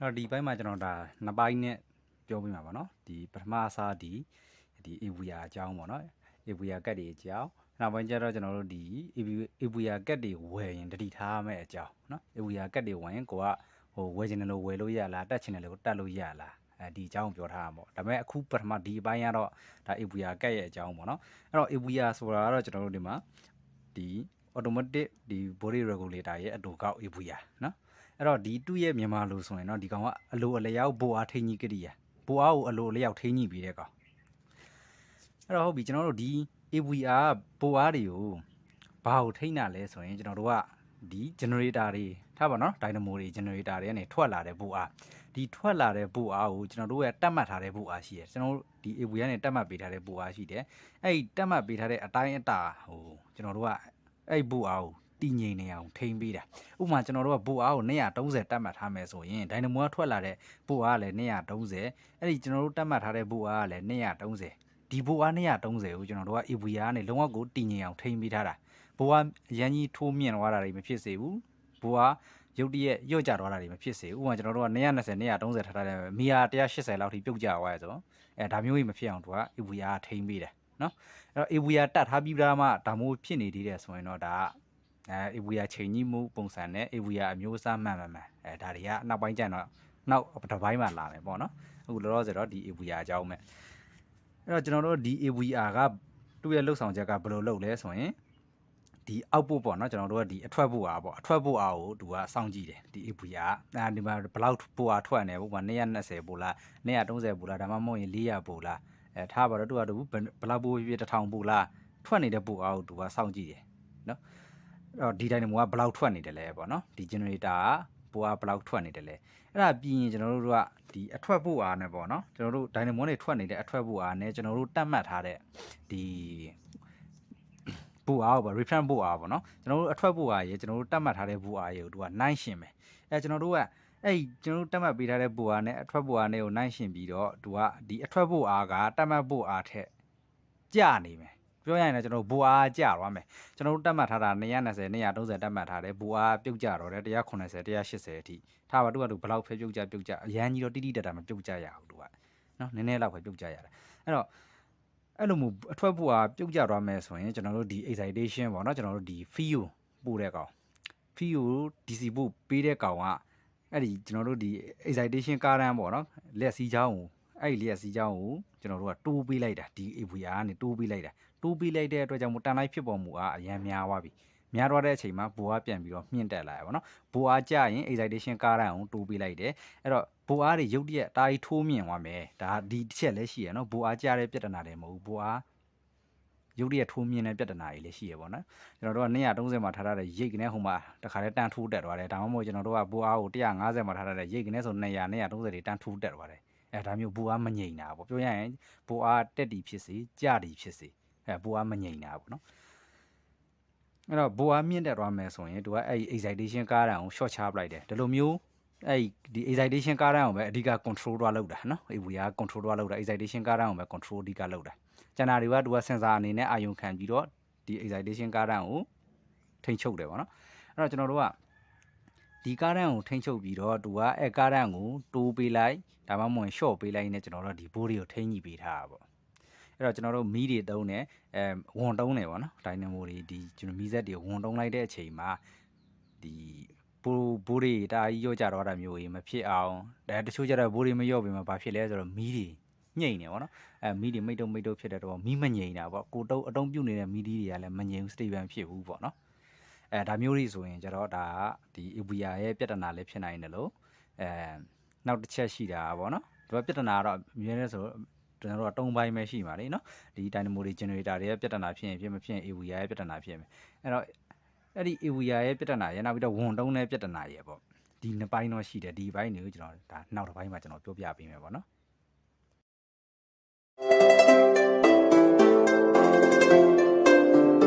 အဲ့တော့ဒီဘက်မှာကျွန်တော်ဒါနှစ်ပိုင်းနဲ့ပြောပြမှာပါเนาะဒီပထမအစားဒီဒီ AVR အကြောင်းပေါ့เนาะ AVR ကတ်တွေအကြောင်းနောက်ပိုင်းကျတော့ကျွန်တော်တို့ဒီ AVR ကတ်တွေဝယ်ရင်တတိထားမဲ့အကြောင်းเนาะ AVR ကတ်တွေဝယ်ရင်ကိုကဟိုဝယ်ချင်တယ်လို့ဝယ်လို့ရလားတက်ချင်တယ်လို့တက်လို့ရလားအဲဒီအကြောင်းပြောထားမှာပေါ့ဒါပေမဲ့အခုပထမဒီအပိုင်းကတော့ဒါ AVR ကတ်ရဲ့အကြောင်းပေါ့เนาะအဲ့တော့ AVR ဆိုတာကတော့ကျွန်တော်တို့ဒီမှာဒီ automatic ဒီ body regulator ရဲ့အတူကောက်အေးဘူးရနော်အဲ့တော့ဒီသူ့ရဲ့မြန်မာလိုဆိုရင်တော့ဒီကောင်ကအလိုအလျောက်ဘိုအားထိန်းကြီးကရိယာဘိုအားကိုအလိုအလျောက်ထိန်းကြီးပြီးတဲ့ကောင်အဲ့တော့ဟုတ်ပြီကျွန်တော်တို့ဒီ AVR ဘိုအားတွေကိုဘာကိုထိန်းတာလဲဆိုရင်ကျွန်တော်တို့ကဒီ generator တွေထားပါနော် dynamo တွေ generator တွေကနေထွက်လာတဲ့ဘိုအားဒီထွက်လာတဲ့ဘိုအားကိုကျွန်တော်တို့ရဲ့တတ်မှတ်ထားတဲ့ဘိုအားရှိတယ်ကျွန်တော်တို့ဒီ AVR နဲ့တတ်မှတ်ပေးထားတဲ့ဘိုအားရှိတယ်အဲ့ဒီတတ်မှတ်ပေးထားတဲ့အတိုင်းအတာဟိုကျွန်တော်တို့က အဲ့ဘိုအားကိုတည်ငြိမ်နေအောင်ထိန်းပေးတာဥပမာကျွန်တော်တို့ကဘိုအားကို230တတ်မှတ်ထားမယ်ဆိုရင်ဒိုင်နမိုကထွက်လာတဲ့ဘိုအားကလည်း230အဲ့ဒီကျွန်တော်တို့တတ်မှတ်ထားတဲ့ဘိုအားကလည်း230ဒီဘိုအား230ကိုကျွန်တော်တို့က AVR ကနေလုံးဝကိုတည်ငြိမ်အောင်ထိန်းပေးထားတာဘိုအားအရန်ကြီးထိုးမြင့်သွားတာတွေမဖြစ်စေဘူးဘိုအားရုတ်တရက်ညှော့ကျသွားတာတွေမဖြစ်စေဘူးဥပမာကျွန်တော်တို့က220 230ထားထားတယ်မီယာ180လောက်ထိပြုတ်ကျသွားရဲဆိုအဲဒါမျိုးကြီးမဖြစ်အောင်သူက AVR ထိန်းပေးတယ် နော်အဲ့တော့ AVR တတ်ထားပြီးသားမှဒါမျိုးဖြစ်နေသေးတယ်ဆိုရင်တော့ဒါကအဲ AVR ချိန်ကြီးမှုပုံစံနဲ့ AVR အမျိုးအစားမှန်မှန်မှန်အဲဒါတွေကနောက်ပိုင်းကျရင်တော့နောက်တစ်ပိုင်းမှလာမယ်ပေါ့နော်အခုလောလောဆယ်တော့ဒီ AVR အကြောင်းပဲအဲ့တော့ကျွန်တော်တို့ဒီ AVR ကသူ့ရဲ့လှုပ်ဆောင်ချက်ကဘယ်လိုလုပ်လဲဆိုရင်ဒီအောက်ပို့ပေါ့နော်ကျွန်တော်တို့ကဒီအထွက်ပို့အားပေါ့အထွက်ပို့အားကိုသူကစောင့်ကြည့်တယ်ဒီ AVR အဲဒီမှာဘလောက်ပို့အားထွက်နေပေါ့ကွာ220ပို့လား230ပို့လားဒါမှမဟုတ်ရင်400ပို့လား အဲထားပါတော့သူကသူဘလောက်ပို့ပြ1000ပို့လားထွက်နေတဲ့ပို့အားကိုသူကစောင့်ကြည့်တယ်နော်အဲ့တော့ဒီတိုင်းမိုကဘယ်လောက်ထွက်နေတယ်လဲပေါ့နော်ဒီ generator ကပိုကဘယ်လောက်ထွက်နေတယ်လဲအဲ့ဒါပြီးရင်ကျွန်တော်တို့ကဒီအထွက်ဖို့အားနဲ့ပေါ့နော်ကျွန်တော်တို့ dynamo တွေထွက်နေတဲ့အထွက်ဖို့အားနဲ့ကျွန်တော်တို့တတ်မှတ်ထားတဲ့ဒီဘူအားပေါ့ reference ဘူအားပေါ့နော်ကျွန်တော်တို့အထွက်ဘူအားရေကျွန်တော်တို့တတ်မှတ်ထားတဲ့ဘူအားရေကိုသူကနိုင်ရှင်ပဲအဲကျွန်တော်တို့က အဲ့ကျွန်တော်တို့တတ်မှတ်ပေးထားတဲ့ဘူအားနဲ့အထွက်ဘူအားနဲ့ကိုနိုင်ရှင်ပြီးတော့သူကဒီအထွက်ဘူအားကတတ်မှတ်ဘူအားထက်ကျနေမယ်ပြောရရင်လည်းကျွန်တော်ဘူအားကျသွားမယ်ကျွန်တော်တို့တက်မှတ်ထားတာ220 230တက်မှတ်ထားတယ်ဘူအားပြုတ်ကြတော့တယ်190 180အထိထားပါသူကသူဘလောက်ဖဲပြုတ်ကြပြုတ်ကြအရန်ကြီးတော့တိတိတတ်တာမပြုတ်ကြရဘူးသူကနော်နည်းနည်းလောက်ပဲပြုတ်ကြရတယ်အဲ့တော့အဲ့လိုမျိုးအထွက်ဘူအားပြုတ်ကြသွားမယ်ဆိုရင်ကျွန်တော်တို့ဒီ excitation ပေါ့နော်ကျွန်တော်တို့ဒီ feel ပို့တဲ့ကောင် feel DC ပို့ပေးတဲ့ကောင်က အဲ့ဒီကျွန်တော်တို့ဒီ excitation ကားတန်းပေါ့နော်လက်စီးချောင်းကိုအဲ့ဒီလက်စီးချောင်းကိုကျွန်တော်တို့ကတိုးပေးလိုက်တာဒီ AVR ကနေတိုးပေးလိုက်တာတိုးပေးလိုက်တဲ့အတွက်ကြောင့်မို့တန်လိုက်ဖြစ်ပေါ်မှုအားအရန်များသွားပြီများသွားတဲ့အချိန်မှာဘိုအားပြန်ပြီးတော့မြင့်တက်လာရပါတော့ဘိုအားကျရင် excitation ကားတန်းအောင်တိုးပေးလိုက်တယ်အဲ့တော့ဘိုအားတွေရုတ်တရက်တာကြီးထိုးမြင့်သွားမယ်ဒါဒီတစ်ချက်လည်းရှိရနော်ဘိုအားကျတဲ့ပြဿနာတွေမဟုတ်ဘူးဘိုအား ရုတ်တရက်ထိုးမြင့်တဲ့ပြဿနာတွေလည်းရှိရပေါ့နော်ကျွန်တော်တို့က230မှာထားထားတဲ့ရိတ်ကနေဟိုမှာတခါတည်းတန်ထိုးတက်သွားတယ်ဒါမှမဟုတ်ကျွန်တော်တို့ကဘိုအားကို150မှာထားထားတဲ့ရိတ်ကနေဆို200 230တွေတန်ထိုးတက်သွားတယ်အဲဒါမျိုးဘိုအားမငြိမ်တာပေါ့ပြောရရင်ဘိုအားတက်တီဖြစ်စေကြတီဖြစ်စေအဲဘိုအားမငြိမ်တာပေါ့နော်အဲ့တော့ဘိုအားမြင့်တက်သွားမယ်ဆိုရင်သူကအဲ့ excitation ကားတန်းကို short ချပလိုက်တယ်ဒီလိုမျိုးအဲ့ဒီ excitation ကားတန်းကိုပဲအဓိက control သွားလုပ်တာနော် AVR control သွားလုပ်တာ excitation ကားတန်းကိုပဲ control အဓိကလုပ်တာ ကျန်တာတွေကသူက sensor အနေနဲ့အာရုံခံပြီးတော့ဒီ excitation ကားတန်းကိုထိန်းချုပ်တယ်ပေါ့နော်အဲ့တော့ကျွန်တော်တို့ကဒီကားတန်းကိုထိန်းချုပ်ပြီးတော့သူကအဲကားတန်းကိုတိုးပေးလိုက်ဒါမှမဟုတ် short ပေးလိုက်နဲ့ကျွန်တော်တို့ဒီ body ကိုထိန်းညှိပေးထားတာပေါ့အဲ့တော့ကျွန်တော်တို့မီးတွေတုံးတယ်အဲဝန်တုံးတယ်ပေါ့နော်ဒိုင်နမိုတွေဒီကျွန်တော်မီးစက်တွေဝန်တုံးလိုက်တဲ့အချိန်မှာဒီဘိုးဘိုးတွေတာကြီးရော့ကြတော့တာမျိုးကြီးမဖြစ်အောင်ဒါတချို့ကျတော့ဘိုးတွေမရော့ပြီမှာဘာဖြစ်လဲဆိုတော့မီးတွေ ညိတ်နေပေါ့နော်အဲမီးတွေမိတ်တုံမိတ်တုံဖြစ်တဲ့တော့မီးမငြိမ်တာပေါ့ကိုတုံးအတုံးပြုတ်နေတဲ့မီးဒီတွေကလည်းမငြိမ်ဘူးစတေဘန်ဖြစ်ဘူးပေါ့နော်အဲဒါမျိုးတွေဆိုရင်ကျတော့ဒါကဒီ AVR ရဲ့ပြဿနာလည်းဖြစ်နိုင်တယ်လို့အဲနောက်တစ်ချက်ရှိတာပေါ့နော်ဒီပြဿနာကတော့အမြဲတမ်းဆိုကျွန်တော်တို့ကတုံးပိုင်းပဲရှိမှာလေနော်ဒီ dynamo တွေ generator တွေရဲ့ပြဿနာဖြစ်ရင်ဖြစ်မဖြစ်ရင် AVR ရဲ့ပြဿနာဖြစ်မယ်အဲ့တော့အဲ့ဒီ AVR ရဲ့ပြဿနာရဲ့နောက်ပြီးတော့ဝန်တုံးတဲ့ပြဿနာရဲ့ပေါ့ဒီနှစ်ပိုင်းတော့ရှိတယ်ဒီဘိုင်းတွေကိုကျွန်တော်ဒါနောက်တစ်ပိုင်းမှာကျွန်တော်ပြောပြပေးမယ်ပေါ့နော်